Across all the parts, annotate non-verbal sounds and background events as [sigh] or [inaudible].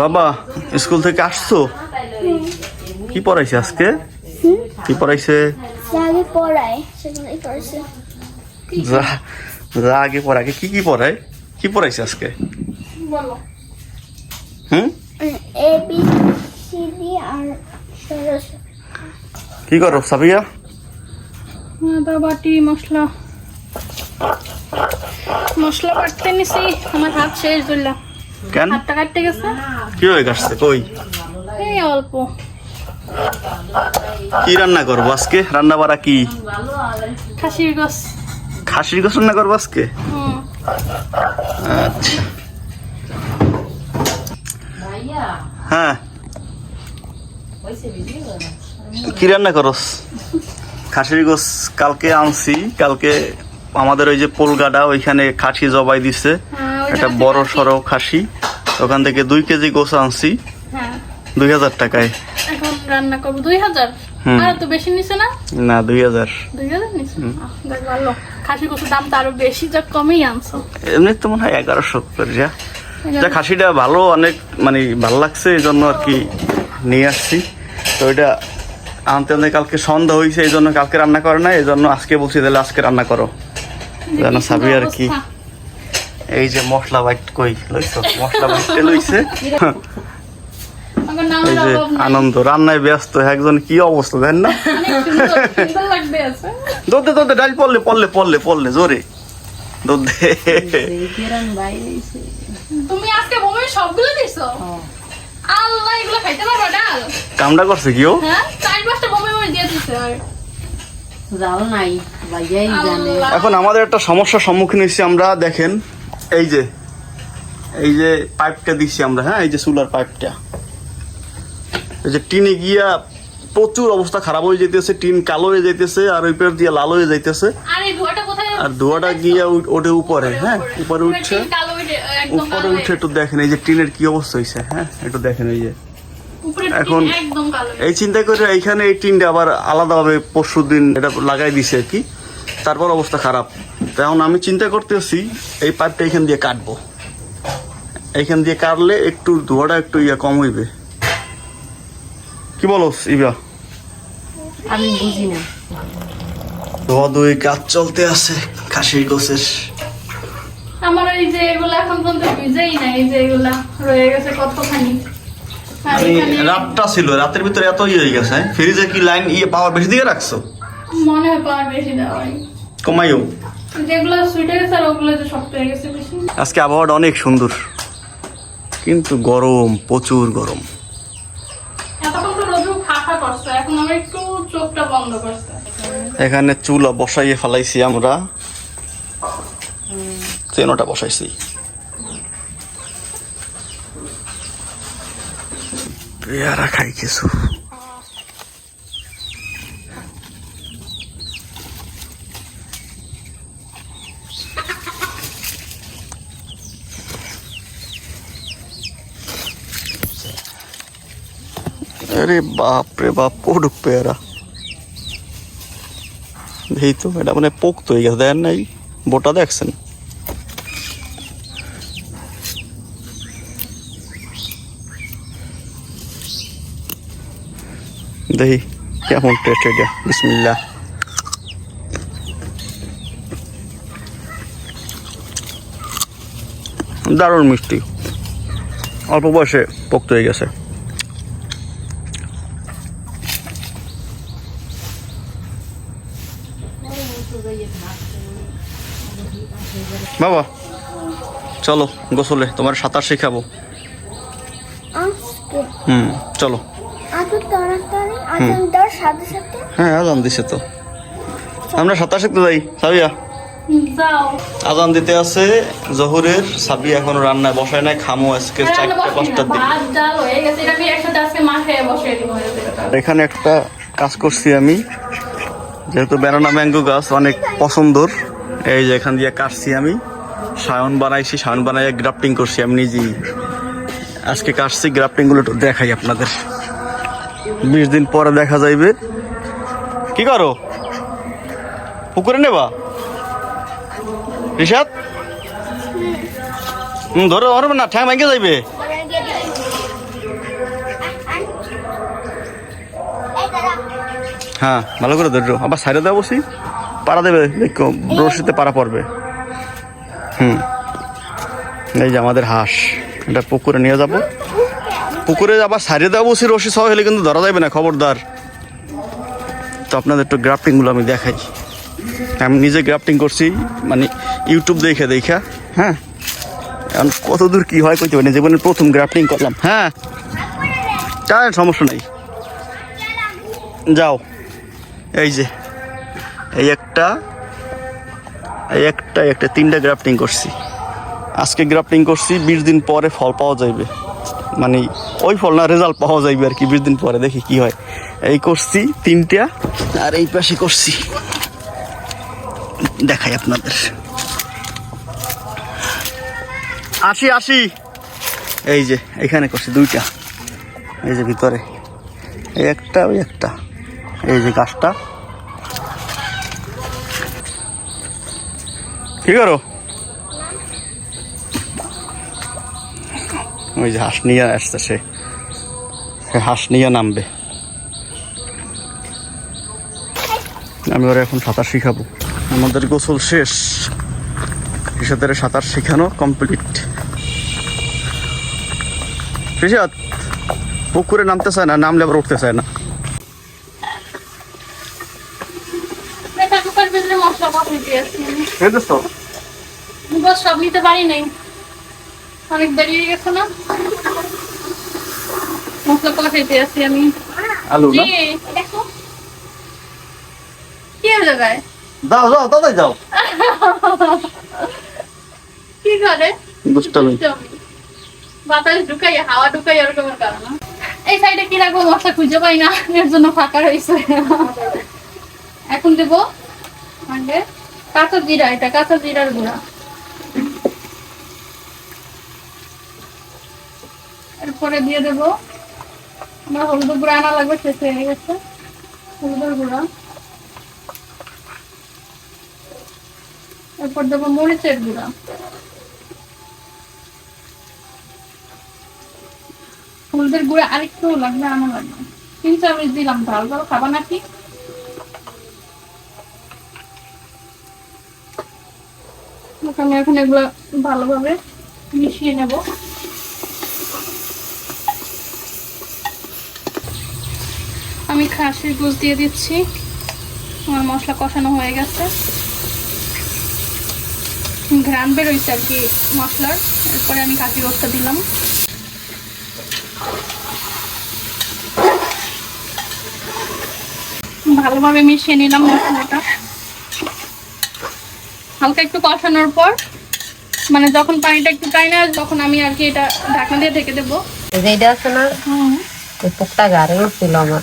বাবা স্কুল থেকে আসছো? কি পড়াইছে আজকে? কি পড়াইছে? যা আগে পড়াকে কি কি পড়ায়? কি পড়াইছে আজকে? বলো। হুম? এ বি সি ডি আর ষোলোশো কি করো সাবিয়া? আদা বাটি মশলা। মশলা বাটতে নিছি। আমার হাত শেষ দিলা কেন? হাতটা কাটতে গেছে? কি হয়ে কই? এই অল্প। কি রান্না করব আজকে? রান্না বাড়া কি? খাসির গাছ খাসির গোস রান্না করব আজকে? আচ্ছা। হ্যাঁ। কি রান্না করস? খাসির গোস কালকে আনছি। কালকে আমাদের ওই যে পোলগাডা ওইখানে খাসি জবাই দিছে। হ্যাঁ, একটা বড়। সড়ো খাসি। ওখান থেকে দুই কেজি গোস আনছি। হ্যাঁ। দুই হাজার টাকায়। এখন রান্না করব। দুই হাজার? আর তো বেশি নিছে না? না দুই হাজার। দুই হাজার নিছে? ভালো। খাসি কচুর দাম তো আরও বেশি যা কমেই আনছো। এমনি তো মনে হয় এগারোশো করে যা। যা খাসিটা ভালো অনেক মানে ভালো লাগছে এই জন্য আর কি নিয়ে আসছি। তো এটা আনতে আনতে কালকে সন্ধ্যা হয়েছে এই জন্য কালকে রান্না করে না এই জন্য আজকে বলছি তাহলে আজকে রান্না করো। যেন সাবি আর কি। এই যে মশলা বাইট কই? লইছো? মশলা বাইটে লইছে। এই যে আনন্দ রান্নায় ব্যস্ত একজন কি অবস্থা জানেন না? অনেক সুন্দর সুন্দর লাগবে আছে। দোদে দোদে ডাল পড়লে পড়লে পড়লে পড়লে জোরে। দোদে তুমি আজকে বমি সবগুলো দিছো? আল্লাহ এগুলো খাইতে পারবা ডাল? কামটা করছে কি ও? হ্যাঁ চার পাঁচটা বমি বমি দিয়ে দিছে আর। জাল নাই বাজাই জানে। এখন আমাদের একটা সমস্যার সম্মুখীন হয়েছি আমরা দেখেন। এই যে এই যে পাইপটা দিচ্ছি আমরা হ্যাঁ? এই যে সোলার পাইপটা। এই যে টিনে গিয়া প্রচুর অবস্থা খারাপ হয়ে যেতেছে টিন কালো হয়ে যাইতেছে আর ওই পের দিয়ে লাল হয়ে যাইতেছে। আর ধোয়াটা গিয়া ওঠে উপরে হ্যাঁ? উপরে উঠছে। উপরে উঠে একটু দেখেন এই যে টিনের কি অবস্থা হয়েছে হ্যাঁ? একটু দেখেন এই যে। এখন- এই চিন্তা করে এইখানে এই টিনটা আবার আলাদাভাবে পরশু দিন এটা লাগাই দিছে আর কি। তারপর অবস্থা খারাপ। তো এখন আমি চিন্তা করতেছি এই পাইপটা এখান দিয়ে কাটবো। এখান দিয়ে কাটলে একটু ধোয়াটা একটু ইয়া কম হইবে। কি বলো ইবা? আমি বুঝি না। ধোয়া ধুই কাজ চলতে আছে খাসির গোছের। আমার এই যে এগুলো এখন পর্যন্ত ভিজেই নাই এই যে এগুলা রয়ে গেছে কতখানি। আমি রাতটা ছিল রাতের ভিতরে এত ইয়ে হয়ে গেছে হ্যাঁ? ফ্রিজে কি লাইন ইয়ে পাওয়ার বেশি দিয়ে রাখছো? মনে হয় পাওয়ার বেশি দেওয়াই। কমাইও। যেগুলো সুইটে গেছে ওগুলো যে শক্ত হয়ে গেছে বেশি। আজকে আবহাওয়াটা অনেক সুন্দর। কিন্তু গরম প্রচুর গরম। এতক্ষণ তো রোদু ফাঁকা করছে এখন আমার একটু চোখটা বন্ধ করছে। এখানে চুলা বসাইয়ে ফেলাইছি আমরা। চেনোটা বসাইছি। পেয়ারা খাই কিছু। আরে বাপ রে বাপ কোডুক পেয়ারা। এই তো, এটা মানে পোক্ত হয়ে গেছে, দেখেন নাই বোটা দেখছেন? দেখি, কেমন টেস্ট এটা বিসমিল্লা দারুণ মিষ্টি। অল্প বয়সে পোক্ত হয়ে গেছে। বাবা চলো গোসলে তোমার সাঁতার শেখাবো। হুম চলো। হ্যাঁ আজান দিছে তো। আমরা সাঁতার শিখতে যাই সাবিয়া। আজান দিতে আছে জহুরের সাবি এখনও রান্নায় বসায় নাই খামো আজকে চারটে পাঁচটার দিকে। হয়ে এখানে একটা কাজ করছি আমি যেহেতু ব্যানানা ম্যাঙ্গো গাছ অনেক পছন্দর এই যে এখান দিয়ে কাটছি আমি। সায়ন বানাইছি, সায়ন বানাই গ্রাফটিং করছি আমি নিজেই। আজকে কাটছি গ্রাফটিংগুলো একটু দেখাই আপনাদের। বিশ দিন পরে দেখা যাইবে। কি করো? পুকুরে নেবা? ঋষাদ হুম, ধরো, ধরবে না, ঠ্যাং ভাঙে যাইবে। হ্যাঁ ভালো করে ধরো। আবার সাইডে দেওয়া বসি। পাড়া দেবে? দেখো রশিতে পাড়া পড়বে হুম। এই যে আমাদের হাঁস। এটা পুকুরে নিয়ে যাব। পুকুরে আবার সাইডে দেওয়া বসি রশি সহ, হলে কিন্তু ধরা যাবে না, খবরদার। তো আপনাদের একটু গ্রাফটিংগুলো আমি দেখাই। আমি নিজে গ্রাফটিং করছি মানে ইউটিউব দেখে দেখা হ্যাঁ? এখন কত দূর কী হয় কইতে পারি। জীবনে প্রথম গ্রাফটিং করলাম হ্যাঁ? চায় সমস্যা নেই। যাও। এই যে এই একটা এই একটা একটা, তিনটা গ্রাফটিং করছি। আজকে গ্রাফটিং করছি, বিশ দিন পরে ফল পাওয়া যাইবে। মানে ওই ফল না রেজাল্ট পাওয়া যাইবে আর কি, বিশ দিন পরে, দেখি কি হয়। এই করছি তিনটা, আর এই পাশে করছি। দেখাই আপনাদের। আসি আসি। এই যে, এখানে করছি দুইটা। এই যে ভিতরে। এই একটা, ওই একটা। এই যে গাছটা। কি করো? ওই যে হাঁস নিয়ে আসছে সে হাঁস নিয়ে নামবে। আমি ওরা এখন সাঁতার শিখাবো। আমাদের গোসল শেষ। কৃষকদের সাঁতার শেখানো কমপ্লিট কৃষক, পুকুরে নামতে চায় না, নামলে আবার উঠতে চায় না এটা কুকার ভিতরে মশলা বসাইতে আছি আমি বুঝেছ? তো বস সব নিতে পারি নাই। অনেক দেরি হয়ে গেছে না? মশলা কষাইতে আছি আমি। আলু না? কি হয়ে যাও করে? দুষ্টামি বাতাস ঢুকাই হাওয়া ঢুকাই এরকমের কারণে এই সাইডে কি রাখব? মশলা খুঁজে পাই না। এর জন্য ফাঁকা রয়েছে। এখন দেব। আগে কাঁচা জিরা, এটা কাঁচা জিরার গুঁড়া। এরপরে দিয়ে দেব, আমার হলুদ গুঁড়া আনা লাগবে, শেষ হয়ে গেছে, হলুদের গুঁড়া। এরপর দেবো মরিচের গুঁড়া। হলুদের গুঁড়া আরেকটু লাগবে আনা লাগবে। তিন চামচ দিলাম ঝাল ঝাল খাবা নাকি? আমি এখন এগুলো ভালোভাবে মিশিয়ে নেব। আমি খাসির গুঁজ দিয়ে দিচ্ছি। আমার মশলা কষানো হয়ে গেছে। ঘ্রাণ বেরোইছে আর কি মশলার। এরপরে আমি খাসি গোস্তা দিলাম। ভালোভাবে মিশিয়ে নিলাম মশলাটা। হালকা একটু কষানোর পর মানে যখন পানিটা একটু টাইনে আসবে তখন আমি আর কি এটা ঢাকনা দিয়ে ঢেকে দেবো। এই যে এটা আছে না? এই পোকটা গাড়ে উঠছিল আমার।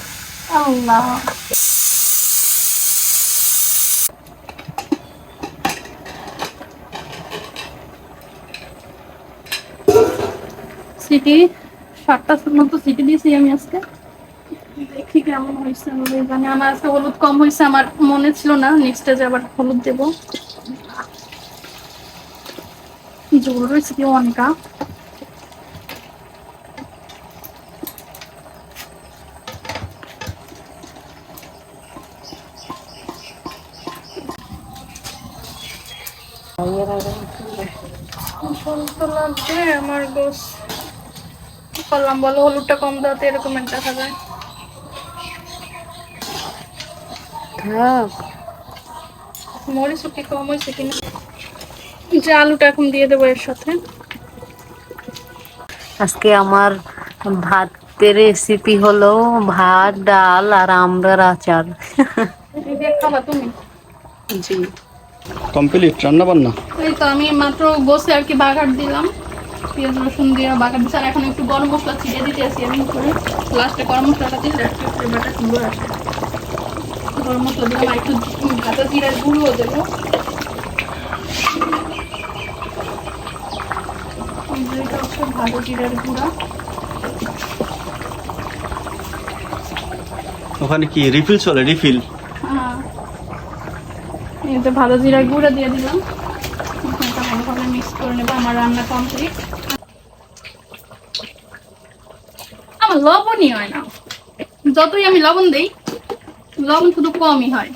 আল্লাহ। সিটি সাতটা মতো সিটি দিয়েছি আমি আজকে। দেখি কেমন হয়েছে আমি জানি আমার আজকে হলুদ কম হয়েছে আমার মনে ছিল না নেক্সট যে আবার হলুদ দেব। কি অনেকা হলুদ লাগবে আমার গোস করলাম বলো হলুদটা কম দেওয়াতে এরকম একটা থাক মরিচ কি কম হয়েছে কিনা? যে আলুটা এখন দিয়ে দেবো এর সাথে। আজকে আমার ভাতের রেসিপি হলো ভাত ডাল আর আমরার আচার। তুমি? জি। কমপ্লিট রান্না বান্না এই তো আমি মাত্র গোসে আর কি বাগার দিলাম। পেঁয়াজ রসুন দিয়ে বাগার দিচ্ছি আর এখন একটু গরম মশলা ছিটিয়ে দিতে আসি আমি উপরে লাস্টে গরম মশলাটা দিলে একটু ফ্লেভারটা সুন্দর আসে গরম মশলা দিলাম আর একটু ভাজা জিরার গুঁড়ো দেবো। এই এটা হচ্ছে ভাজা জিরার গুঁড়া। ওখানে কি রিফিল চলে রিফিল? হ্যাঁ। ভালো জিরা গুঁড়া দিয়ে দিলাম। এটা ভালোভাবে মিক্স করে নেব আমার রান্না কমপ্লিট আমার লবণই হয় না। যতই আমি লবণ দেই লবণ শুধু কমই হয়।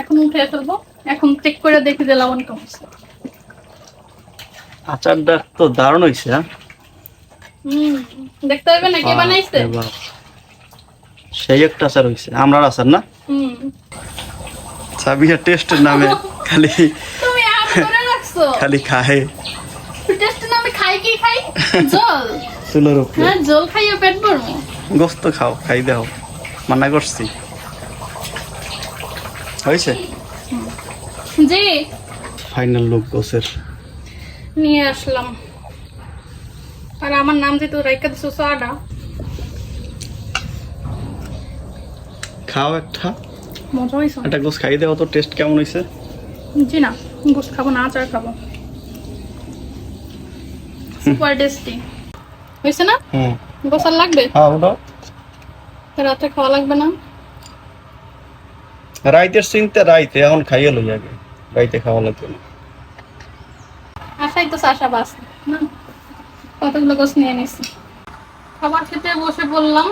এখন উঠে ফেলব এখন চেক করে দেখি যে লবণ কমছে। আচারটা তো দারুণ হয়েছে হ্যাঁ? দেখতে হবে না কে বানাইছে? সেই একটা আচার হয়েছে আমরার আচার না? সাবিয়া টেস্টের নামে খালি তুমি আম রাখছো? খালি খায়। টেস্ট নামে খাই কি খাই জল। চুলোর উপরে। হ্যাঁ জল খাইও পেট ভরবো। গোস্ত খাও খাই দাও মানা করছি। হয়েছে জি। ফাইনাল লুক গোসের। নিয়ে আসলাম। আর আমার নাম যেহেতু রাইকা দিছো খাও একটা। মজা হয়েছে। একটা গোস খাই দাও তো টেস্ট কেমন হয়েছে? জি না গোস্ত খাব না খাব। সুপার টেস্টি হয়েছে না? হুম গোসার লাগবে? হ্যাঁ ওটাও রাতে খাওয়া লাগবে না? রাইতের চিনতে রাইতে এখন খাইয়ে লই আগে। রাইতে খাওয়া লাগবে না। আশাই তো চাষা বাস। কতগুলো গোস নিয়ে নিছি। খাবার খেতে বসে বললাম।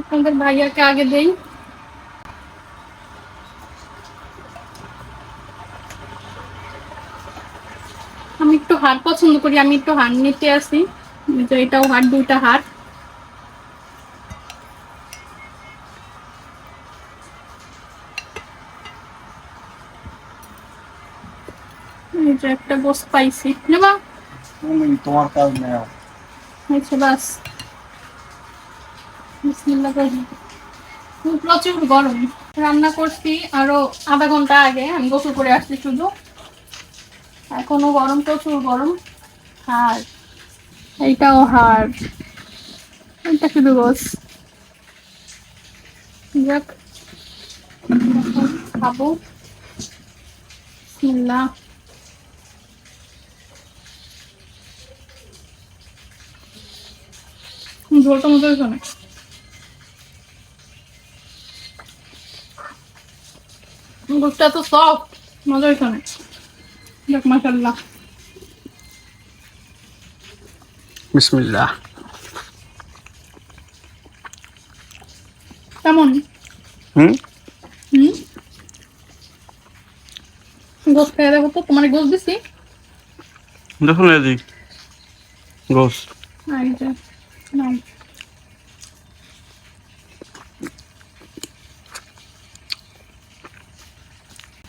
আপনাদের ভাইয়াকে আগে দেই। আমি একটু হাট পছন্দ করি, আমি একটু হাট নিতে আসি। যে এটাও হাট দুইটা হাট একটা গোস পাইছি। নেবা? তুমি তোমার কাজ নেও। বাস। বিসমিল্লাহ প্রচুর গরম। রান্না করছি আরও আধা ঘণ্টা আগে আমি গোসল করে আসছি শুধু। এখনও গরম প্রচুর গরম। আর এইটাও হার এটা শুধু গোস যাক খাব। বিসমিল্লাহ। ঝোলটা মতো না তো সফট মজা হয়েছে না দেখ মাসাল্লাহ বিসমিল্লাহ। কেমন? হুম? হুম? গোস খেয়ে দেখো তো তোমার গোস দিছি। দেখুন এদিক। গোস।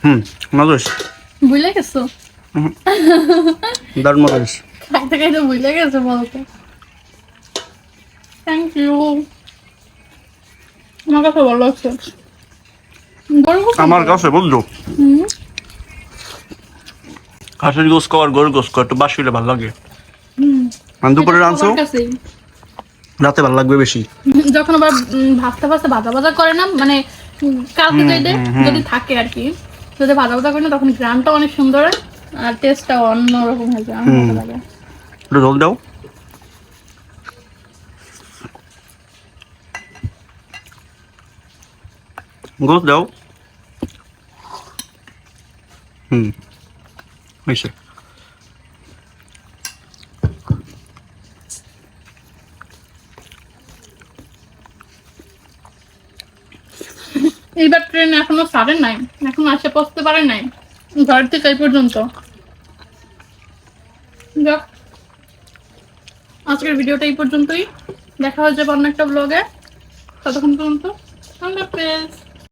হুম মজা হয়েছে গেছো? দারুণ মজা খাইতে খাইতে ভুলে গেছো বলতে। থ্যাংক ইউ আমার কাছে ভালো লাগছে। আমার কাছে বুঝলো হুম। হাঁসের গোস খাওয়ার গরুর গোস খাওয়া একটু বাসি হলে ভালো লাগে। হুম। দুপুরে রাঁধছো। রাতে ভালো লাগবে বেশি। [laughs] যখন আবার ভাজতে ভাজতে ভাজা ভাজা করে না মানে কালকে যেটা যদি থাকে আর কি যদি ভাজা ভাজা করে না তখন গ্রামটা অনেক সুন্দর আর টেস্টটাও অন্যরকম হয়ে যায় আমার ভালো লাগে। একটু জল দাও। গোস দাও। হুম হয়েছে। এইবার ট্রেন এখনও সারে নাই, এখন আসে পৌঁছতে পারে নাই। ঘর থেকে এই পর্যন্ত। যাক, আজকের ভিডিওটা এই পর্যন্তই। দেখা হয়ে যাবে অন্য একটা ব্লগে ততক্ষণ পর্যন্ত